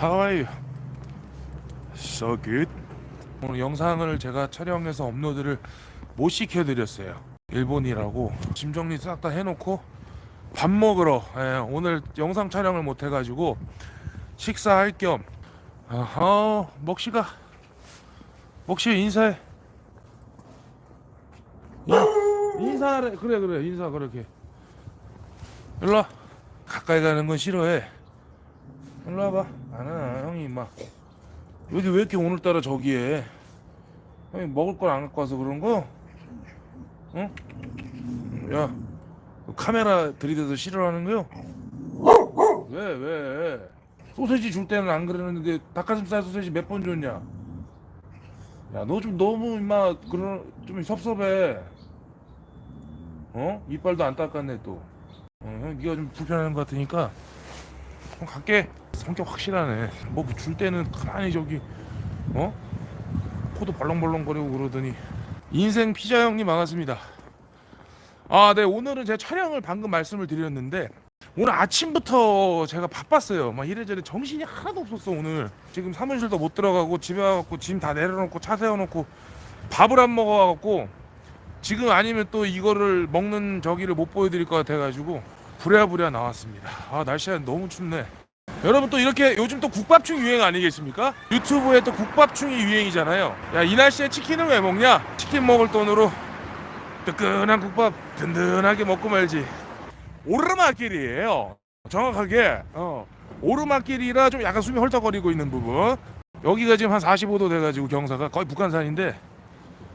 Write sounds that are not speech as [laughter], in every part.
How are you? So good. 오늘 영상을 제가 촬영해서 업로드를 못 시켜드렸어요. 일본이라고. 짐 정리 싹 다 해놓고 밥 먹으러 예, 오늘 영상 촬영을 못 해가지고 식사할 겸. 아하 먹시가. 먹시 인사해. 인- 인사하래 그래 그래 인사 그렇게. 일로 와. 가까이 가는 건 싫어해. 일로 와봐 아나 형이 막 여기 왜 이렇게 오늘따라 저기에 형이 먹을 걸 안 갖고 와서 그런 거? 응? 야 카메라 들이대서 싫어하는 거요? 왜 왜? 소세지 줄 때는 안 그러는데 닭가슴살 소세지 몇 번 줬냐? 야 너 좀 너무 임마 그런 좀 섭섭해. 어? 이빨도 안 닦았네 또. 어, 형 네가 좀 불편한 것 같으니까 형 갈게. 성격 확실하네. 뭐 줄 때는 가만히 저기 어? 코도 벌렁벌렁거리고 그러더니 인생 피자 형님 반갑습니다. 아, 네 오늘은 제가 촬영을 방금 말씀을 드렸는데 오늘 아침부터 제가 바빴어요. 막 이래저래 정신이 하나도 없었어 오늘. 지금 사무실도 못 들어가고 집에 와갖고 짐 다 내려놓고 차 세워놓고 밥을 안 먹어갖고 지금 아니면 또 이거를 먹는 저기를 못 보여드릴 것 같아가지고 부랴부랴 나왔습니다. 아 날씨가 너무 춥네. 여러분 또 이렇게 요즘 또 국밥충 유행 아니겠습니까? 유튜브에 또 국밥충이 유행이잖아요. 야 이 날씨에 치킨을 왜 먹냐? 치킨 먹을 돈으로 뜨끈한 국밥 든든하게 먹고 말지. 오르막길이에요. 정확하게 어, 오르막길이라 좀 약간 숨이 헐떡거리고 있는 부분. 여기가 지금 한 45도 돼가지고 경사가 거의 북한산인데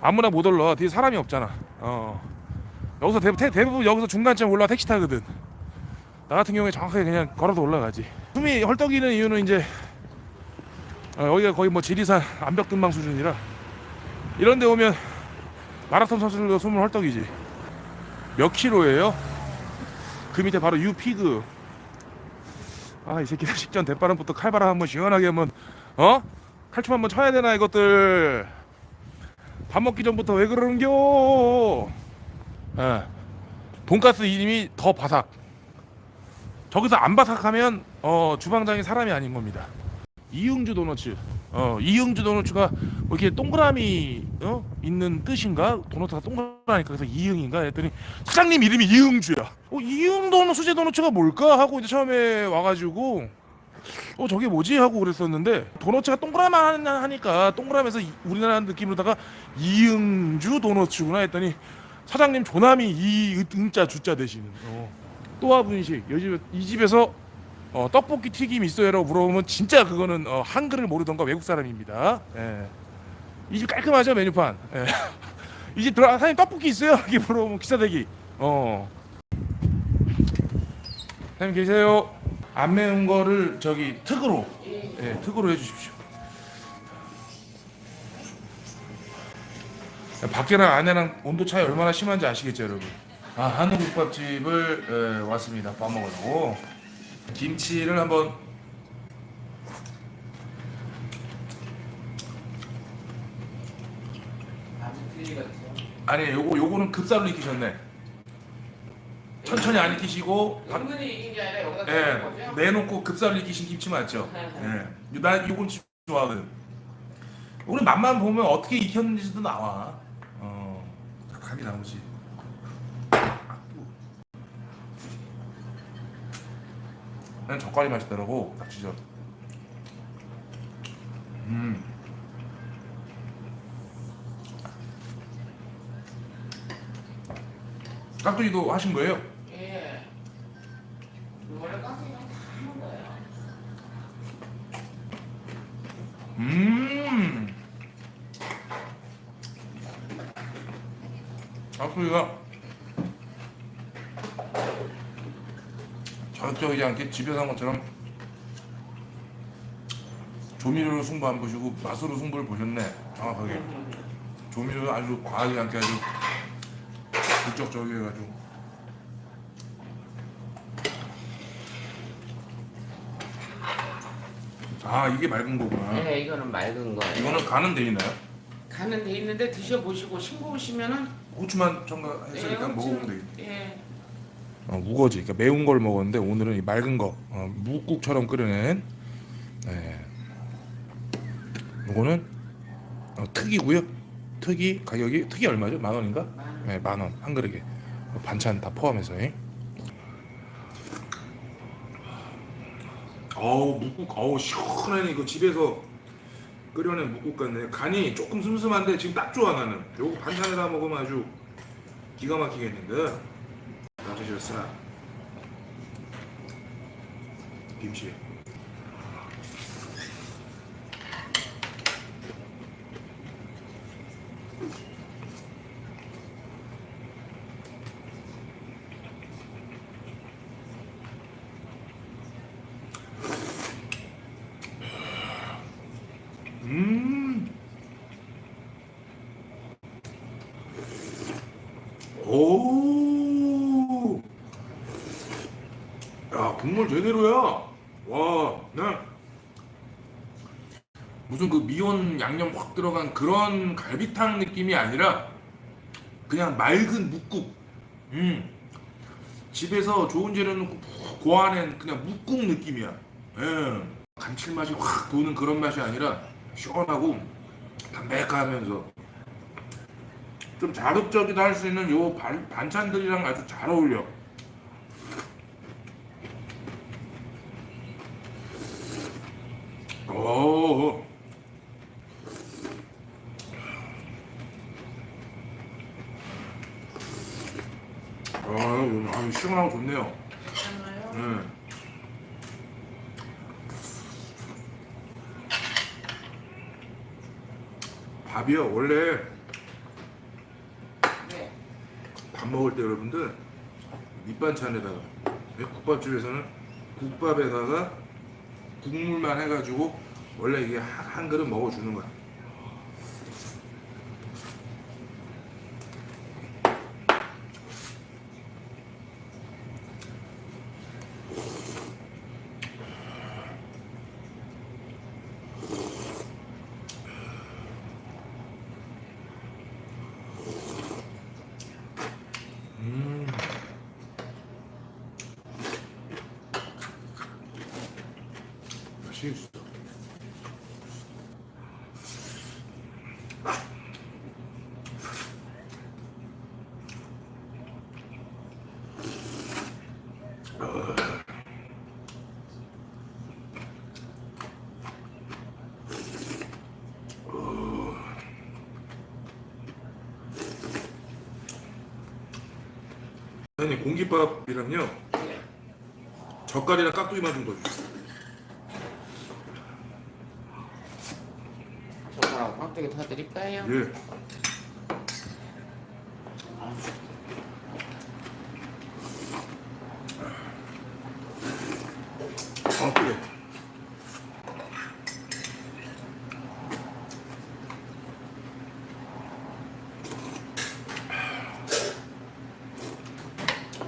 아무나 못 올라. 뒤에 사람이 없잖아. 어. 여기서 대, 대, 대부분 여기서 중간쯤 올라 택시 타거든. 나 같은 경우에 정확하게 그냥 걸어서 올라가지. 숨이 헐떡이는 이유는 이제 어, 여기가 거의 뭐 지리산 암벽등방 수준이라 이런데 오면 마라톤 선수들도 숨을 헐떡이지. 몇 킬로예요? 그 밑에 바로 유피그. 아 이 새끼들 식전 대바람부터 칼바람 한번 시원하게 한번 어? 칼춤 한번 쳐야 되나 이것들. 밥 먹기 전부터 왜 그러는겨? 예. 돈가스 이름이 더 바삭. 저기서 안 바삭하면 어 주방장이 사람이 아닌 겁니다. 이응주 도너츠. 어 이응주 도너츠가 뭐 이렇게 동그라미 어 있는 뜻인가? 도너츠가 동그라니까 그래서 이응인가 했더니 사장님 이름이 이응주야. 어 이응 도너 수제 도너츠가 뭘까 하고 이제 처음에 와가지고 어 저게 뭐지 하고 그랬었는데 도너츠가 동그라만 하니까 동그라면서 이- 우리나라 느낌으로다가 이응주 도너츠구나 했더니 사장님 조남이 이응자 주자 대신 어. 또화 분식 요즘 이 집에서 어, 떡볶이 튀김 있어요라고 물어보면 진짜 그거는 어, 한글을 모르던가 외국 사람입니다. 예. 이 집 깔끔하죠 메뉴판. 예. [laughs] 이집 들어 사장님 떡볶이 있어요? 이렇게 물어보면 기사대기. 어. 사장님 계세요? 안 매운 거를 저기 특으로 예, 특으로 해주십시오. 밖이랑 안에랑 온도 차이 얼마나 심한지 아시겠죠 여러분? 아 한우 국밥집을 예, 왔습니다 밥 먹으려고 김치를 한번 아니 요거 요거는 급사로 익히셨네 천천히 안 익히시고 밥- 은근히 이긴 게 아니라 여기다 예, 거죠? 내놓고 급사로 익히신 김치 맞죠? 예, 나 요건 진짜 좋아하거든. 우리 맛만 보면 어떻게 익혔는지도 나와. 어, 각이 나오지. 난 젓갈이 맛있더라고, 낙지젓. 음. 깍두기도 하신 거예요? 예. 원래 깍두기랑 다 하는 거예요. 음. 깍두기가 자극적이지 않게 집에서 한 것처럼 조미료로 승부 안 보시고 맛으로 승부를 보셨네 정확하게 조미료 아주 과하지 않게 아주 국적적이게 해가지고 아 이게 맑은 거구나 네, 이거는 맑은 거예요. 이거는 간은 돼 있나요? 가는 데 있는데 드셔보시고 싱거우시면은 고추만 첨가했으니까 네, 먹어보면 되겠다. 예. 어, 우거지. 그러니까 매운 걸 먹었는데 오늘은 이 맑은 거, 어, 묵국처럼 끓여낸 네. 이거는 어, 특이고요. 특이 가격이 특이 얼마죠? 만 원인가? 네, 만 원 한 그릇에 반찬 다 포함해서. 예. 어우 묵국 어우 시원하네 이거 집에서 끓여낸 묵국 같네 간이 조금 슴슴한데 지금 딱 좋아 나는 요거 반찬에다 먹으면 아주 기가 막히겠는데 나주셨으나 김치 음. 오. 야, 국물 제대로야. 와, 네. 무슨 그 미원 양념 확 들어간 그런 갈비탕 느낌이 아니라 그냥 맑은 묵국. 음. 집에서 좋은 재료 넣고 푹 고아낸 그냥 묵국 느낌이야. 예. 감칠맛이 확 도는 그런 맛이 아니라 시원하고 담백하면서 좀 자극적이도 할수 있는 요 반, 반찬들이랑 아주 잘 어울려. 오. 아, 이거 아주 시원하고 좋네요. 네. 밥이요 원래 네. 밥 먹을 때 여러분들 밑반찬에다가 왜 국밥집에서는 국밥에다가 국물만 해가지고 원래 이게 한, 한 그릇 먹어주는 거야. 공깃밥이랑요 네. 젓갈이랑 깍두기만 좀 더 주세요. 젓가락 깍두기 더 드릴까요? 예. 아 그래.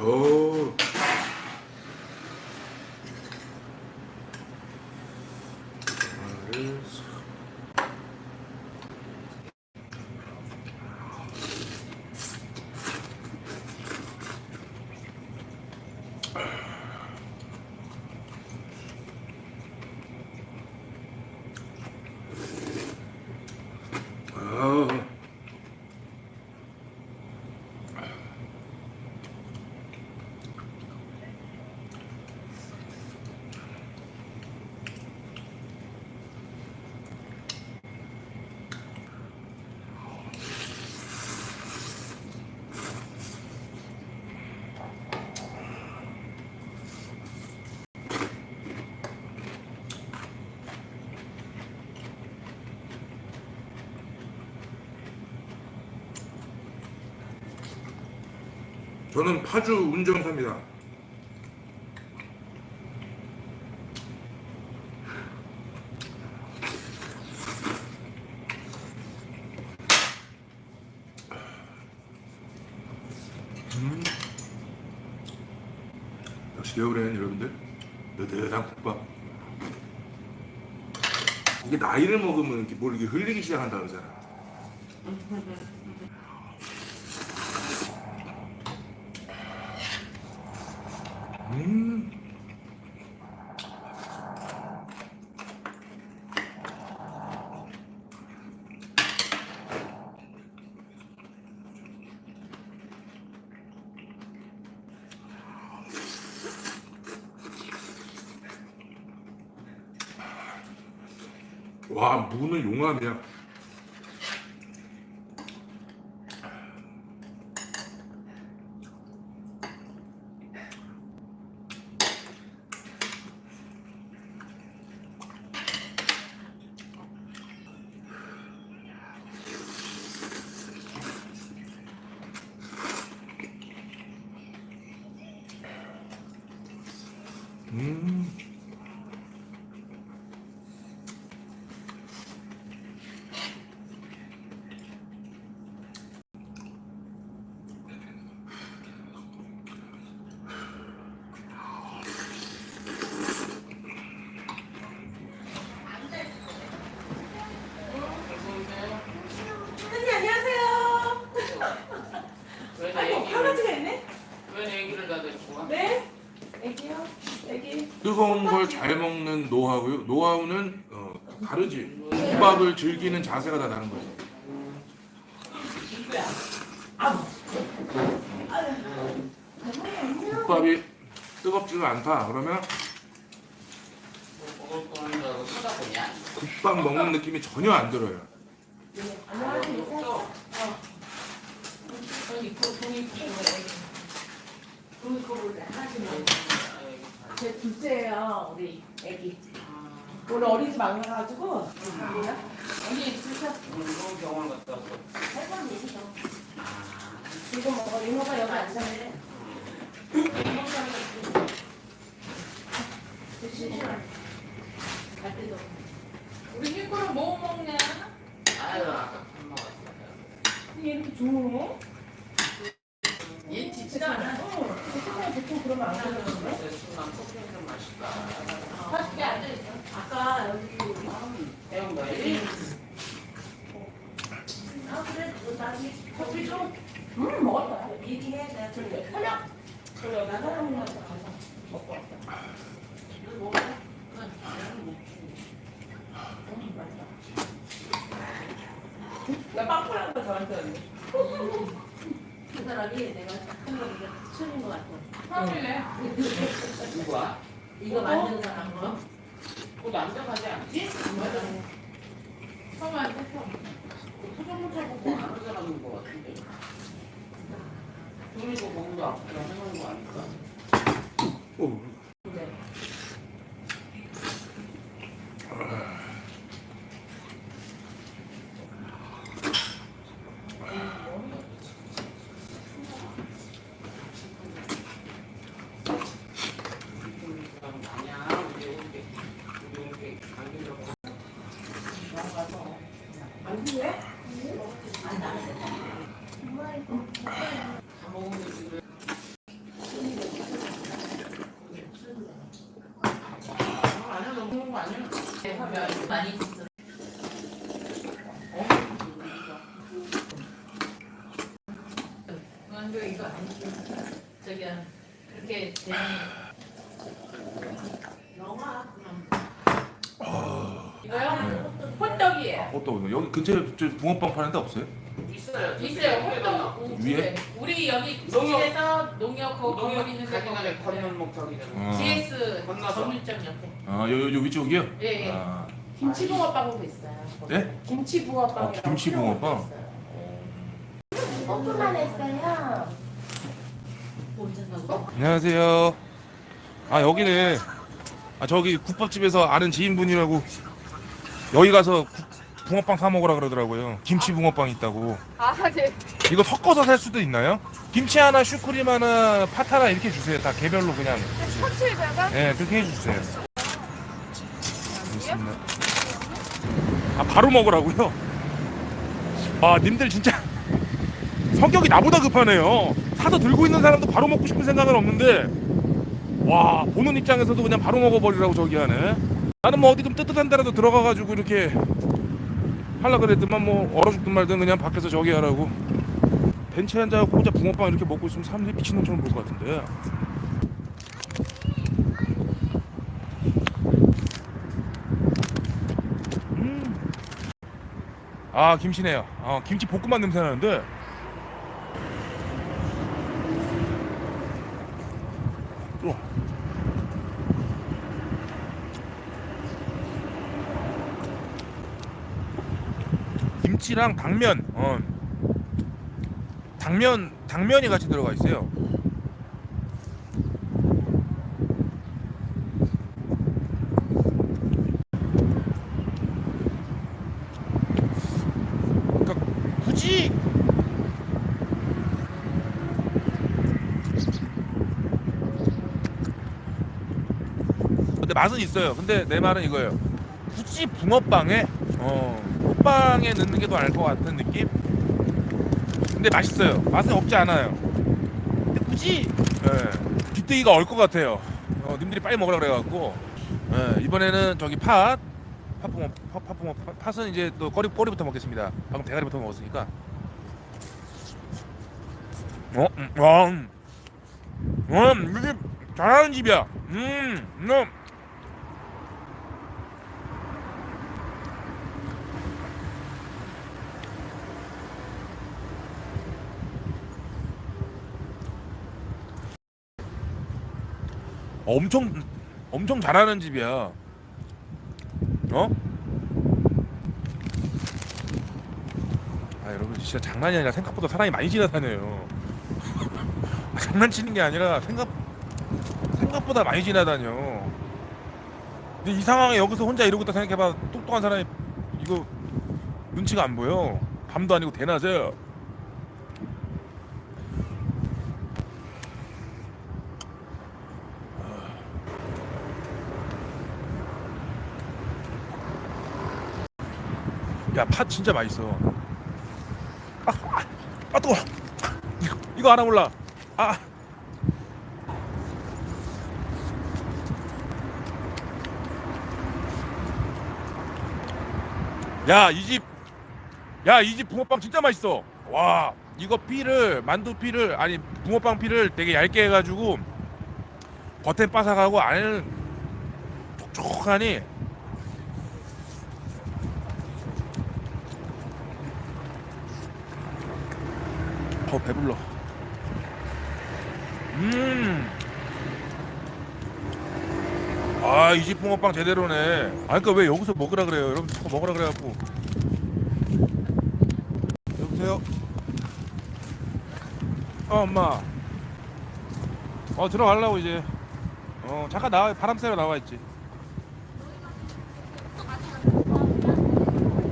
오. 알겠어. 아. 저는 파주 운정사입니다. 음. 역시 겨울에는 여러분들 느긋한 국밥. 이게 나이를 먹으면 이렇게 뭘 이렇게 흘리기 시작한다 그러잖아. [laughs] 와 무는 용암이야. 음. 언니 안녕하세요. 왜 아이고 애기를 강아지가 있네. 왜 애기를 다 데리고 가? 네. 애기요. 애기. 뜨거운 걸 잘 먹는 노하우요. 노하우는 어, 다르지. 국밥을 즐기는 자세가 다 다른 거지. 국밥이 뜨겁지가 않다. 그러면? 국밥 먹는 느낌이 전혀 안 들어요. 제 둘째예요 우리 애기. 오늘 어린이집 안 가가지고. 언니 진짜 운동 병원 갔다 왔어. 할건 얘기죠. 이거 먹어. 이모가 여기 앉았네. 갈 때도. 우리 힐코는 뭐 먹냐? 아유 아까 밥 먹었어. 얘 이렇게 조용해? 얘 짖지도 않아. 보통 그러면 안 그러는데? 그래서 순간 커피 좀 마실까? 맛있게 앉아있어. 아까 여기 아 그래? 나중에 커피 좀 음, 먹었다 얘기해. 내가 그래 그냥 그래 나 사람이랑 가서 먹고 왔다. 너 먹어? 음, 맛있다. 나 빵꾸라는 거 저한테 [laughs] 그 사람이 내가 착한 거 이게 추천인 것 같아 처음이네. 누구야? 이거 만드는 사람 거그 남자 가지 않지? 처음한테 처음. 포장마차 보고 안 하는 사람인 것 같은데. 그리고 뭔가 앞으로 해놓은 거 아닐까? 오. 네. 아니야 우리 이렇게 우리 이렇게 감기라고 안 필요해? 다 먹으면 지금 아니야 너무 먹는 거 아니야? 하면 많이 있어. 그건 그 이거 아니지. 저기 그렇게 되는 영화 이거요? 호떡이에요. 호떡 여기 근처에 저 붕어빵 파는 데 없어요? 있어요 있어요. 호떡 위에? 우리 여기 농협. 집에서 농협 그 건물 있는데 가기 전에 거기 건널목 저기잖아 어. GS 건너서. 전문점 옆에. 아, 요, 요, 요 위쪽이요? 예, 예. 아, 김치붕어빵도 있어요 네? 김치붕어빵이라고 어, 김치붕어빵? 있어요. 오픈만 했어요 안녕하세요. 아, 여기네. 아, 저기 국밥집에서 아는 지인분이라고 여기 가서 국- 붕어빵 사 먹으라 그러더라고요. 김치 붕어빵 있다고. 아, 네. 이거 섞어서 살 수도 있나요? 김치 하나, 슈크림 하나, 팥 하나 이렇게 주세요. 다 개별로 그냥. 터치에다가 네, 그렇게 해주세요. 알겠습니다. 아, 바로 먹으라고요? 아, 님들 진짜 [laughs] 성격이 나보다 급하네요. 사서 들고 있는 사람도 바로 먹고 싶은 생각은 없는데, 와, 보는 입장에서도 그냥 바로 먹어버리라고 저기 하네. 나는 뭐 어디 좀 뜨뜻한 데라도 들어가가지고 이렇게 하려 그랬더만 뭐 얼어 죽든 말든 그냥 밖에서 저기 하라고. 벤치에 앉아갖고 혼자 붕어빵 이렇게 먹고 있으면 사람들이 미친놈처럼 볼 것 같은데. 음. 아 김치네요. 어, 김치 볶음밥 냄새 나는데. 또. 김치랑 당면, 어, 당면 당면이 같이 들어가 있어요. 그러니까 굳이 근데 맛은 있어요. 근데 내 말은 이거예요. 굳이 붕어빵에 어 호빵에 넣는 게 더 알 것 같은 느낌? 근데 맛있어요. 맛은 없지 않아요. 근데 굳이 예, 뒷대기가 얼 것 같아요. 어, 님들이 빨리 먹으라 그래갖고 예, 이번에는 저기 팥 팥붕어 팥, 팥붕어 팥, 팥은 이제 또 꼬리 꼬리부터 먹겠습니다. 방금 대가리부터 먹었으니까. 어, 음, 와, 음, 음, 이게 잘하는 집이야. 음, 음. 엄청 엄청 잘하는 집이야. 어? 아 여러분 진짜 장난이 아니라 생각보다 사람이 많이 지나다녀요. 아, [laughs] 장난치는 게 아니라 생각 생각보다 많이 지나다녀. 근데 이 상황에 여기서 혼자 이러고 있다 생각해봐 똑똑한 사람이 이거 눈치가 안 보여. 밤도 아니고 대낮에. 야, 팥 진짜 맛있어. 아, 아, 아 뜨거. 이거, 이거 하나 몰라. 아. 야, 이 집. 야, 이 집 붕어빵 진짜 맛있어. 와, 이거 피를 만두 피를 아니 붕어빵 피를 되게 얇게 해가지고 겉엔 바삭하고 안에는 촉촉하니 배불러. 음. 아, 이 집 붕어빵 제대로네. 아, 그러니까 왜 여기서 먹으라 그래요? 여러분 자꾸 먹으라 그래갖고. 여보세요. 어, 엄마. 어, 들어가려고 이제. 어, 잠깐 나와, 바람 쐬러 나와 있지.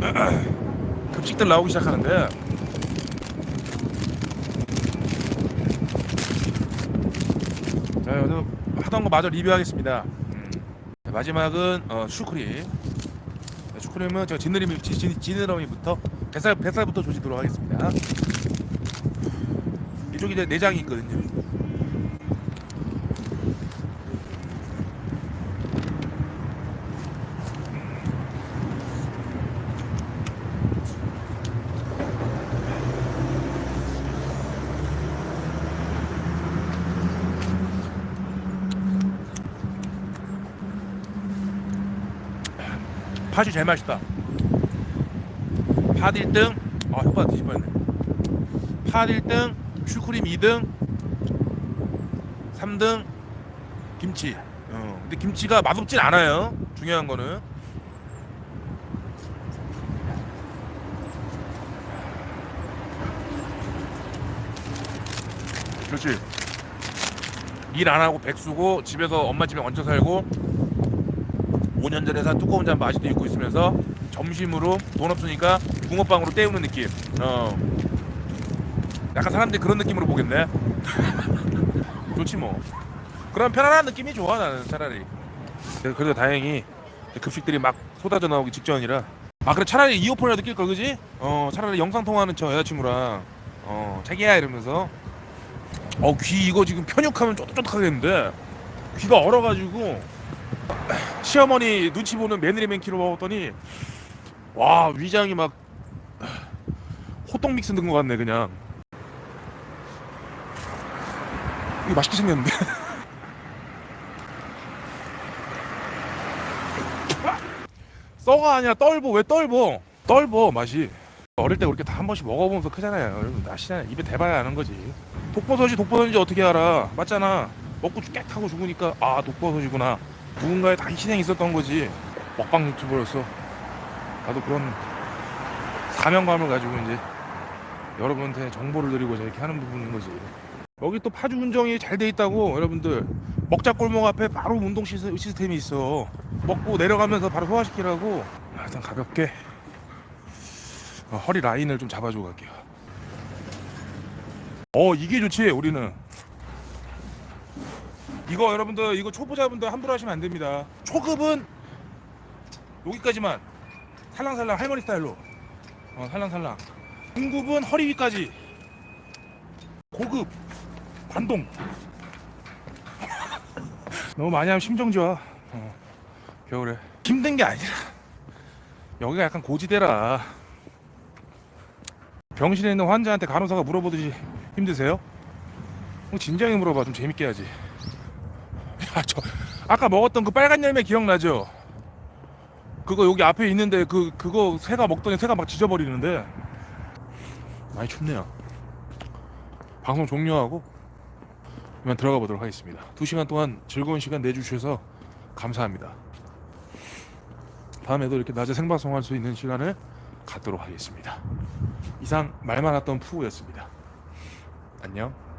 [clears throat] 급식들 나오기 시작하는데. 자, 여기서 하던 거 마저 리뷰하겠습니다. 음. 자, 마지막은 어, 슈크림. 자, 슈크림은 제가 지느러미 지- 지- 지느러미부터 뱃살 뱃살부터 조지도록 하겠습니다. 이쪽에 이제 내장이 있거든요. 팥이 제일 맛있다. 팥 1등. 아, 혓바닥 뒤집어졌네. 팥 1등, 슈크림 2등, 3등, 김치. 어, 근데 김치가 맛없진 않아요. 중요한 거는. 그렇지. 일 안 하고 백수고 집에서 엄마 집에 얹혀 살고 5년 전에 산 두꺼운 잠바 아직도 입고 있으면서 점심으로 돈 없으니까 붕어빵으로 때우는 느낌. 어. 약간 사람들이 그런 느낌으로 보겠네. [laughs] 좋지 뭐. 그런 편안한 느낌이 좋아 나는 차라리. 그래도 다행히 급식들이 막 쏟아져 나오기 직전이라. 아 그래 차라리 이어폰이라도 낄걸 그지? 어 차라리 영상 통화하는 저 여자친구랑 어 자기야 이러면서 어 귀 이거 지금 편육하면 쫀득쫀득하겠는데 귀가 얼어가지고 시어머니 눈치 보는 며느리 맨키로 먹었더니 와 위장이 막 호떡 믹스 넣은 것 같네 그냥. 이거 맛있게 생겼는데. [laughs] 썩어 아니야. 떫어 왜 떫어 떫어 맛이. 어릴 때 그렇게 다 한 번씩 먹어보면서 크잖아요 여러분. 아시잖아요 입에 대봐야 아는 거지. 독버섯이 독버섯인지 어떻게 알아? 맞잖아. 먹고 깨 타고 죽으니까 아 독버섯이구나 누군가의 다 희생이 있었던 거지 먹방 유튜버였어 나도 그런 사명감을 가지고 이제 여러분한테 정보를 드리고자 이렇게 하는 부분인 거지. 여기 또 파주 운정이 잘 돼 있다고 여러분들 먹자 골목 앞에 바로 운동 시스- 시스템이 있어. 먹고 내려가면서 바로 소화시키라고 아, 일단 가볍게 어, 허리 라인을 좀 잡아주고 갈게요. 어 이게 좋지 우리는 이거 여러분들 이거 초보자분들 함부로 하시면 안 됩니다. 초급은 여기까지만. 살랑살랑 할머니 스타일로. 어, 살랑살랑. 중급은 허리 위까지. 고급. 반동. [laughs] 너무 많이 하면 심정 좋아. 어, 겨울에. 힘든 게 아니라. 여기가 약간 고지대라. 병실에 있는 환자한테 간호사가 물어보듯이 힘드세요? 뭐 진작에 물어봐. 좀 재밌게 하지 야, 저 아까 먹었던 그 빨간 열매 기억나죠? 그거 여기 앞에 있는데 그 그거 새가 먹더니 새가 막 짖어버리는데 많이 춥네요. 방송 종료하고 그만 들어가 보도록 하겠습니다. 두 시간 동안 즐거운 시간 내주셔서 감사합니다. 다음에도 이렇게 낮에 생방송할 수 있는 시간을 갖도록 하겠습니다. 이상 말 많았던 푸우였습니다. 안녕.